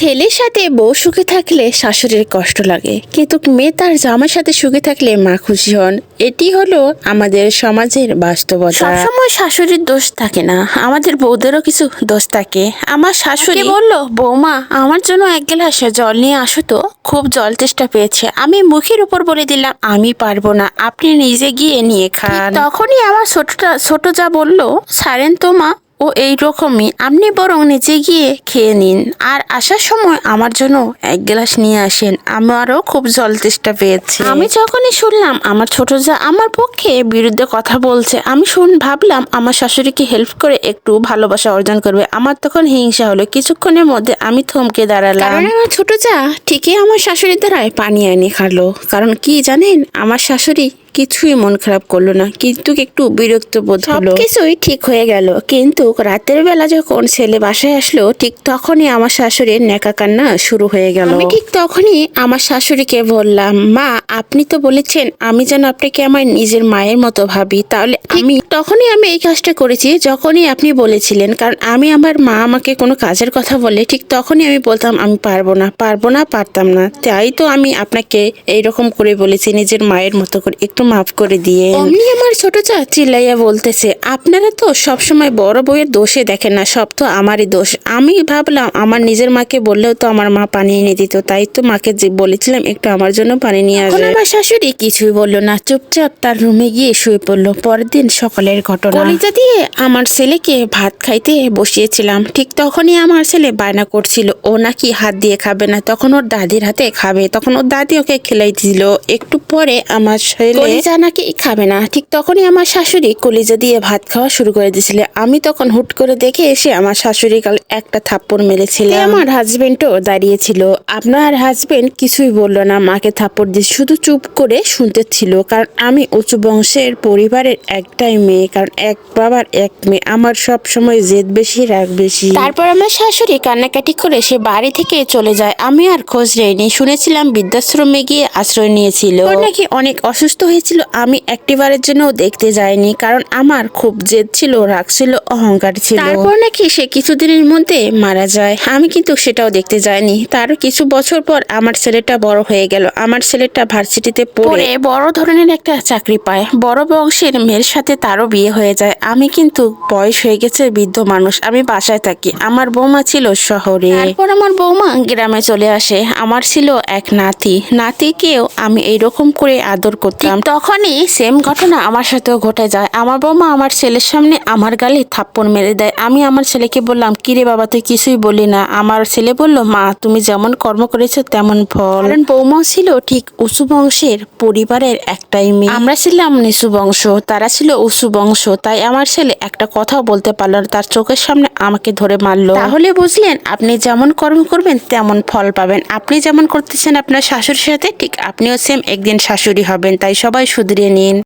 ছেলের সাথে বউ সুখে থাকলে শাশুড়ির কষ্ট লাগে। কিন্তু মেয়ে তার জামার সাথে সুখে থাকলে মা খুশি হন। এটি হলো আমাদের সমাজের বাস্তবতা। সবসময় শাশুড়ির দোষ থাকে না। আমাদের বউদেরও কিছু দোষ থাকে। আমার শাশুড়ি বলল? বৌমা আমার জন্য এক গ্লাস জল নিয়ে আসো তো। খুব জল তেষ্টা পেয়েছে। আমি মুখের উপর বলে দিলাম আমি পারব না। আপনি নিজে গিয়ে নিয়ে খান। তখনই আমার ছোটটা ছোট যা বলল সারেন তো মা। ও এই রকমই। আপনি বরং নিচে গিয়ে খেয়ে নিন। আর আসার সময় আমার জন্য এক গ্লাস নিয়ে আসেন। আমারও খুব জল তেষ্টা পেয়েছে। আমি যখনই শুনলাম আমার ছোট যা আমার পক্ষে বিরুদ্ধে কথা বলছে আমি শুন ভাবলাম আমার শাশুড়িকে হেল্প করে একটু ভালোবাসা অর্জন করবে। আমার তখন হিংসা হলো। কিছুক্ষণের মধ্যে আমি থমকে দাঁড়ালাম। কারণ আমার ছোট যা ঠিকই আমার শাশুড়ির দ্বারায় পানি এনে খালো। কারণ কি জানেন আমার শাশুড়ি কিছুই মন খারাপ করল না কিন্তু একটু বিরক্ত বোধ হলো। কিছুই ঠিক হয়ে গেল কিন্তু রাতের বেলা যখন ছেলে বাসায় আসলো ঠিক তখনই আমার শাশুড়ির নেকা কান্না শুরু হয়ে গেল। আমি ঠিক তখনই আমার শাশুড়িকে বললাম মা আপনি তো বলেছেন আমি যেন আপনাকে আমার নিজের মায়ের মতো ভাবি তাহলে আমি তখনই আমি এই কাজটা করেছি যখনই আপনি বলেছিলেন কারণ আমি আমার মা আমাকে কোনো কাজের কথা বলে ঠিক তখনই আমি বলতাম আমি পারব না পারব না পারতাম না। তাই তো আমি আপনাকে এইরকম করে বলেছি নিজের মায়ের মতো করে একটু মাফ করে দিয়ে অমনি আমার ছোট চা চিল্লাইয়া বলতেছে আপনারা তো সবসময় বড় বউয়ের দোষে দেখেন না সব তো আমারই দোষ। আমি ভাবলাম আমার নিজের মাকে বললেও তো আমার মা পানি এনে দিত তাই তো মাকে যে বলেছিলাম একটু আমার জন্য পানি নিয়ে আসবে। আমার শাশুড়ি কিছুই বলল না চুপচাপ তার রুমে গিয়ে শুয়ে পড়ল। পরের দিন সকালের ঘটনা। কলিজা দিয়ে আমার ছেলেকে ভাত খাইতে বসিয়েছিলাম। ঠিক তখনই আমার ছেলে বায়না করছিল ও নাকি হাত দিয়ে খাবে না। তখন ওর দাদির হাতে খাবে তখন ওর দাদি ওকে খেলাই দিল একটু পরে আমার ছেলে কলিজা নাকি খাবে না ঠিক তখনই আমার শাশুড়ি কলিজা দিয়ে ভাত খাওয়া শুরু করে দিয়েছিল। আমি তখন হুট করে দেখে এসে আমার শাশুড়ি কাল একটা থাপ্পড় মেরেছিল। আমার হাজবেন্ডও দাঁড়িয়েছিল। আপনার হাজবেন্ড কিছুই বলল না মাকে থাপ্পড় দিয়ে শুধু চুপ করে শুনতে ছিল কারণ আমি উঁচু বংশের পরিবারের একটাই মেয়ে কারণ এক বাবার এক মেয়ে। আমার সব সময় জেদ বেশি রাগ বেশি। তারপর আমার শাশুড়ি কান্নাকাটি করে সে বাড়ি থেকে চলে যায়। আমি আর খোঁজ নেইনি। শুনেছিলাম বৃদ্ধাশ্রমে গিয়ে আশ্রয় নিয়েছিল। নাকি অনেক অসুস্থ হয়েছিল। আমি একটিবারের জন্য দেখতে যাইনি কারণ আমার খুব জেদ ছিল রাগ ছিল অহংকার ছিল। তারপর নাকি সে কিছুদিনের মধ্যে মারা যায়। আমি কিন্তু সেটাও দেখতে যাইনি। তার কিছু বছর পর আমার ছেলেটা বড় হয়ে গেল। আমার ছেলেটা ভার্সিটিতে পড়ে বড় ধরনের একটা চাকরি পায়। বড় বংশের মেয়ের সাথে তারও বিয়ে হয়ে যায়। আমি কিন্তু বয়স হয়ে গেছে বৃদ্ধ মানুষ। আমি বাসায় থাকি। আমার বৌমা ছিল শহরে। তারপর আমার বৌমা গ্রামে চলে আসে। আমার ছিল এক নাতি। নাতিকেও আমি এইরকম করে আদর করতাম। তখনই সেম ঘটনা আমার সাথেও ঘটে যায়। আমার বৌমা আমার ছেলের সামনে আমার গালে থাপ্পড় মেরে দেয়। আমি আমার ছেলেকে বললাম কিরে বাবা তুই কিছুই বলি না। আমার ছেলে বলল মা তুমি যেমন কর্ম করেছ তেমন ফল। কারণ বৌমা ছিল ঠিক উঁচু বংশের পরিবারের একটাই মেয়ে। আমরা ছিলাম নিচু বংশ তারা ছিল উঁচু বংশ তাই আমার ছেলে একটা কথাও বলতে পারল না। তার চোখের সামনে আমাকে ধরে মারলো। তাহলে বুঝলেন আপনি যেমন কর্ম করবেন তেমন ফল পাবেন। আপনি যেমন করতেছেন আপনার শাশুড়ির সাথে ঠিক আপনিও সেম একদিন শাশুড়ি হবেন। তাই সবাই শুধরিয়ে নিন।